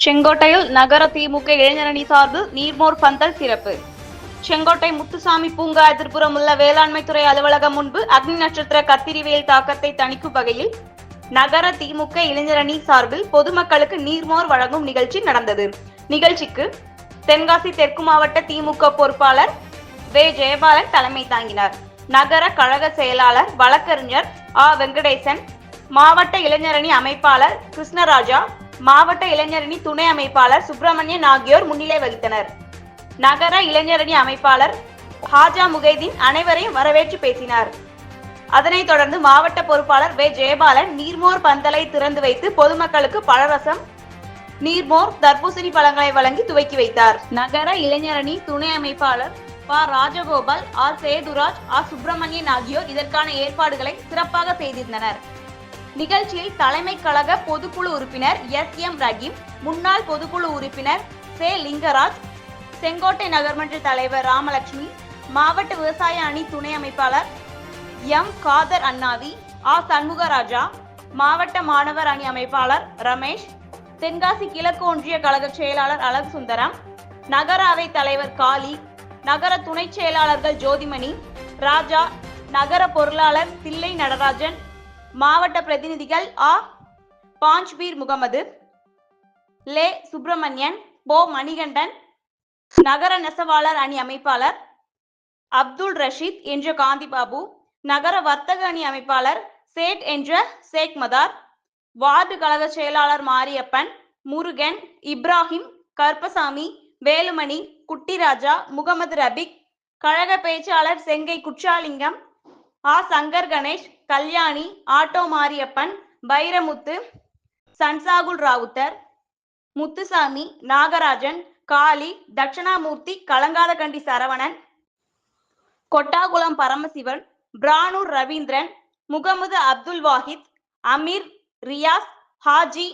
செங்கோட்டையில் நகர திமுக இளைஞரணி சார்பில் நீர்மோர் பந்தல் சிறப்பு செங்கோட்டை முத்துசாமி பூங்கா எதிர்ப்புறம் உள்ள வேளாண்மை துறை அலுவலகம் முன்பு அக்னி நட்சத்திர கத்திரிவேல் தாக்கத்தை தணிக்கும் வகையில் நகர திமுக இளைஞரணி சார்பில் பொதுமக்களுக்கு நீர்மோர் வழங்கும் நிகழ்ச்சி நடந்தது. நிகழ்ச்சிக்கு தென்காசி தெற்கு மாவட்ட திமுக பொறுப்பாளர் வே. ஜெயபாலன் தலைமை தாங்கினார். நகர கழக செயலாளர் வழக்கறிஞர் ஆ. வெங்கடேசன் மாவட்ட இளைஞரணி அமைப்பாளர் கிருஷ்ணராஜா மாவட்ட இளைஞரணி துணை அமைப்பாளர் சுப்பிரமணியன் ஆகியோர் முன்னிலை வகித்தனர். நகர இளைஞரணி அமைப்பாளர் ஹாஜா முகைதீன் அனைவரையும் வரவேற்று பேசினார். அதனைத் தொடர்ந்து மாவட்ட பொறுப்பாளர் வே. ஜெயபாலன் நீர்மோர் பந்தலை திறந்து வைத்து பொதுமக்களுக்கு பழரசம் நீர்மோர் தர்பூசணி பழங்களை வழங்கி துவக்கி வைத்தார். நகர இளைஞரணி துணை அமைப்பாளர் ப. ராஜகோபால் ஆர். சேதுராஜ் ஆர். சுப்பிரமணியன் ஆகியோர் இதற்கான ஏற்பாடுகளை சிறப்பாக செய்திருந்தனர். நிகழ்ச்சியில் தலைமை கழக பொதுக்குழு உறுப்பினர் எஸ் எம் ரஹீம் முன்னாள் பொதுக்குழு உறுப்பினர் சே லிங்கராஜ் செங்கோட்டை நகர்மன்ற தலைவர் ராமலட்சுமி மாவட்ட விவசாய அணி துணை அமைப்பாளர் எம் காதர் அண்ணாவி ஆ சண்முகராஜா மாவட்ட மாணவர் அணி அமைப்பாளர் ரமேஷ் தென்காசி கிழக்கு ஒன்றிய கழக செயலாளர் அழகு சுந்தரம் நகர அவை தலைவர் காளி நகர துணை செயலாளர்கள் ஜோதிமணி ராஜா நகர பொருளாளர் தில்லை நடராஜன் மாவட்ட பிரதிநிதிகள் ஆ. பாஞ்ச்பீர் முகமது லே. சுப்பிரமணியன் போ. மணிகண்டன் நகர நெசவாளர் அணி அமைப்பாளர் அப்துல் ரஷீத் என்ற காந்தி பாபு நகர வர்த்தக அணி அமைப்பாளர் சேட் என்ற சேக் மதார் வார்டு கழக செயலாளர் மாரியப்பன் முருகன் இப்ராஹிம் கருப்பசாமி வேலுமணி குட்டிராஜா முகமது ரபிக் கழக பேச்சாளர் செங்கை குற்றாலிங்கம் ஆ. சங்கர் கணேஷ் கல்யாணி ஆட்டோ மாரியப்பன் பைரமுத்து சன்சாகுல் ராவுத்தர் முத்துசாமி நாகராஜன் காளி தட்சணாமூர்த்தி கலங்காதகண்டி சரவணன் கொட்டாகுளம் பரமசிவன் பிரானூர் ரவீந்திரன் முகமது அப்துல் வாஹித் அமீர் ரியாஸ் ஹாஜி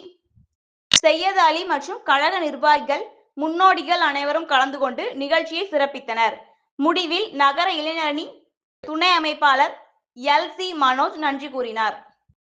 செய்யதாலி அலி மற்றும் கழக நிர்வாகிகள் முன்னோடிகள் அனைவரும் கலந்து கொண்டு நிகழ்ச்சியை சிறப்பித்தனர். முடிவில் நகர இளைஞரணி துணை அமைப்பாளர் எல் சி மனோஜ் நன்றி கூறினார்.